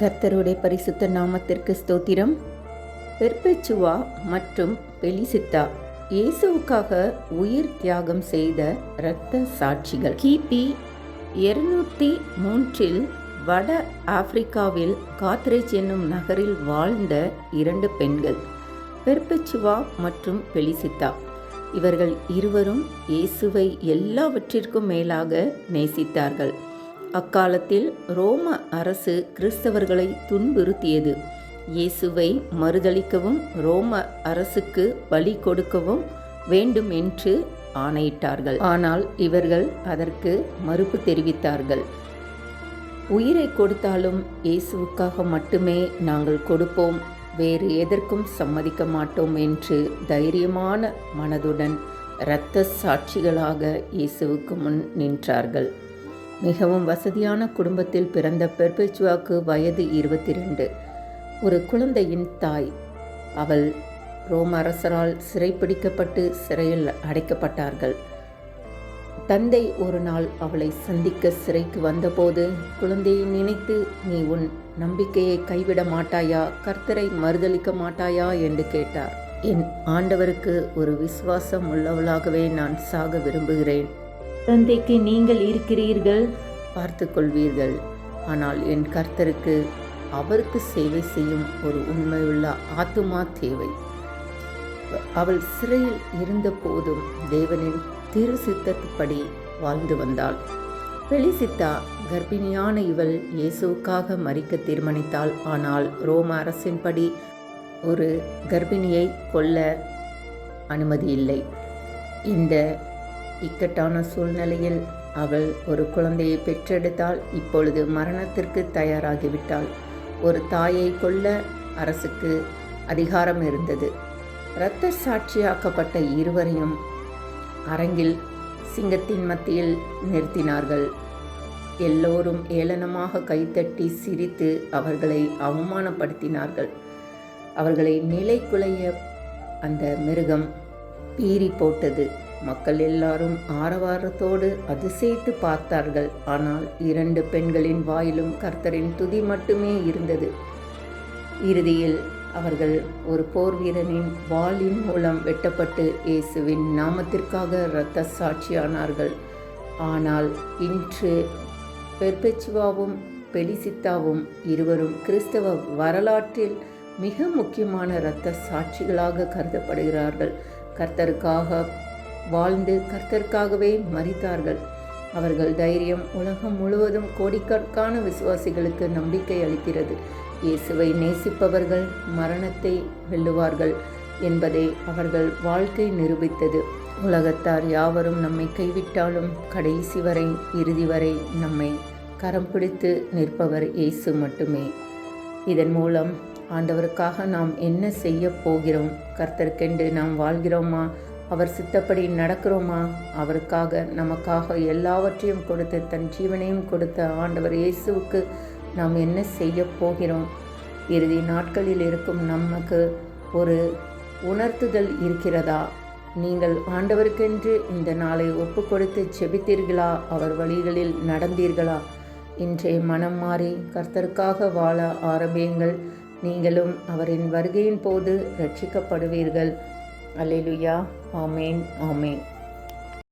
கர்த்தருடைய பரிசுத்த நாமத்திற்கு ஸ்தோத்திரம். பெர்பெச்சுவா மற்றும் பெலிசித்தா இயேசுவுக்காக உயிர் தியாகம் செய்த இரத்த சாட்சிகள். கிபி இருநூற்றி மூன்றில் வட ஆப்பிரிக்காவில் காத்ரேஜ் என்னும் நகரில் வாழ்ந்த இரண்டு பெண்கள் பெர்பெச்சுவா மற்றும் பெலிசித்தா. இவர்கள் இருவரும் இயேசுவை எல்லாவற்றிற்கும் மேலாக நேசித்தார்கள். அக்காலத்தில் ரோம அரசு கிறிஸ்தவர்களை துன்புறுத்தியது. இயேசுவை மறுதளிக்கவும் ரோம அரசுக்கு பலி கொடுக்கவும் வேண்டும் என்று ஆணையிட்டார்கள். ஆனால் இவர்கள் அதற்கு மறுப்பு தெரிவித்தார்கள். உயிரை கொடுத்தாலும் இயேசுவுக்காக மட்டுமே நாங்கள் கொடுப்போம். வேறு எதற்கும் சம்மதிக்க மாட்டோம் என்று தைரியமான மனதுடன் இரத்த சாட்சிகளாக இயேசுவுக்கு முன் நின்றார்கள். மிகவும் வசதியான குடும்பத்தில் பிறந்த பெர்பெச்சுவாக்கு வயது இருபத்தி ரெண்டு ஒரு குழந்தையின் தாய். அவள் ரோம அரசரால் சிறைப்பிடிக்கப்பட்டு சிறையில் அடைக்கப்பட்டார்கள். தந்தை ஒரு நாள் அவளை சந்திக்க சிறைக்கு வந்தபோது குழந்தையை நினைத்து நீ உன் நம்பிக்கையை கைவிட மாட்டாயா? கர்த்தரை மறுதளிக்க மாட்டாயா? என்று கேட்டார். என் ஆண்டவருக்கு ஒரு விசுவாசம் உள்ளவளாகவே நான் சாக விரும்புகிறேன். தந்தைக்கு நீங்கள் இருக்கிறீர்கள்? பார்த்து கொள்வீர்கள் ஆனால் என் கர்த்தருக்கு அவருக்கு சேவை செய்யும் ஒரு உண்மையுள்ள ஆத்துமா தேவை. அவள் சிறையில் இருந்த போதும் தேவனின் திரு சித்தத்துப்படி வாழ்ந்து வந்தாள். பெலிசித்தா கர்ப்பிணியான இவள் இயேசுவுக்காக மறிக்க தீர்மானித்தாள். ஆனால் ரோம அரசின்படி ஒரு கர்ப்பிணியை கொல்ல அனுமதி இல்லை. இந்த இக்கட்டான சூழ்நிலையில் அவள் ஒரு குழந்தையை பெற்றெடுத்தால் இப்பொழுது மரணத்திற்கு தயாராகிவிட்டாள். ஒரு தாயை கொல்ல அரசுக்கு அதிகாரம் இருந்தது. இரத்த சாட்சியாக்கப்பட்ட இருவரையும் அரங்கில் சிங்கத்தின் மத்தியில் நிறுத்தினார்கள். எல்லோரும் ஏளனமாக கைத்தட்டி சிரித்து அவர்களை அவமானப்படுத்தினார்கள். அவர்களை நிலைக்குலைய அந்த மிருகம் பீறி போட்டது மக்கள் எல்லாரும் ஆரவாரத்தோடு அதிசயித்து பார்த்தார்கள். ஆனால் இரண்டு பெண்களின் வாயிலும் கர்த்தரின் துதி மட்டுமே இருந்தது. இறுதியில் அவர்கள் ஒரு போர் வீரனின் வாளின் மூலம் வெட்டப்பட்டு இயேசுவின் நாமத்திற்காக இரத்த சாட்சியானார்கள். ஆனால் இன்று பெர்பெச்சுவாவும் பெலிசித்தாவும் இருவரும் கிறிஸ்தவ வரலாற்றில் மிக முக்கியமான இரத்த சாட்சிகளாக கருதப்படுகிறார்கள். கர்த்தருக்காக வாழ்ந்து கர்த்தருக்காகவே மறித்தார்கள் அவர்கள் தைரியம் உலகம் முழுவதும் கோடிக்கணக்கான விசுவாசிகளுக்கு நம்பிக்கை அளிக்கிறது. இயேசுவை நேசிப்பவர்கள் மரணத்தை வெல்லுவார்கள் என்பதை அவர்கள் வாழ்க்கை நிரூபித்தது. உலகத்தார் யாவரும் நம்மை கைவிட்டாலும் கடைசி வரை இறுதி வரை நம்மை கரம் பிடித்து நிற்பவர் இயேசு மட்டுமே. இதன் மூலம் ஆண்டவருக்காக நாம் என்ன செய்ய போகிறோம்? கர்த்தர்க்கென்று நாம் வாழ்கிறோமா? அவர் சித்தப்படி நடக்கிறோமா? அவருக்காக நமக்காக எல்லாவற்றையும் கொடுத்து தன் ஜீவனையும் கொடுத்த ஆண்டவர் இயேசுவுக்கு நாம் என்ன செய்ய போகிறோம்? இறுதி நாட்களில் இருக்கும் நமக்கு ஒரு உணர்த்துதல் இருக்கிறதா? நீங்கள் ஆண்டவருக்கென்று இந்த நாளை ஒப்பு கொடுத்து செபித்தீர்களா அவர் வழிகளில் நடந்தீர்களா? இன்றைய மனம் மாறி கர்த்தருக்காக வாழ ஆரம்பியுங்கள். நீங்களும் அவரின் வருகையின் போது ரட்சிக்கப்படுவீர்கள். அல்லேலுயா ஆமேன் ஆமேன்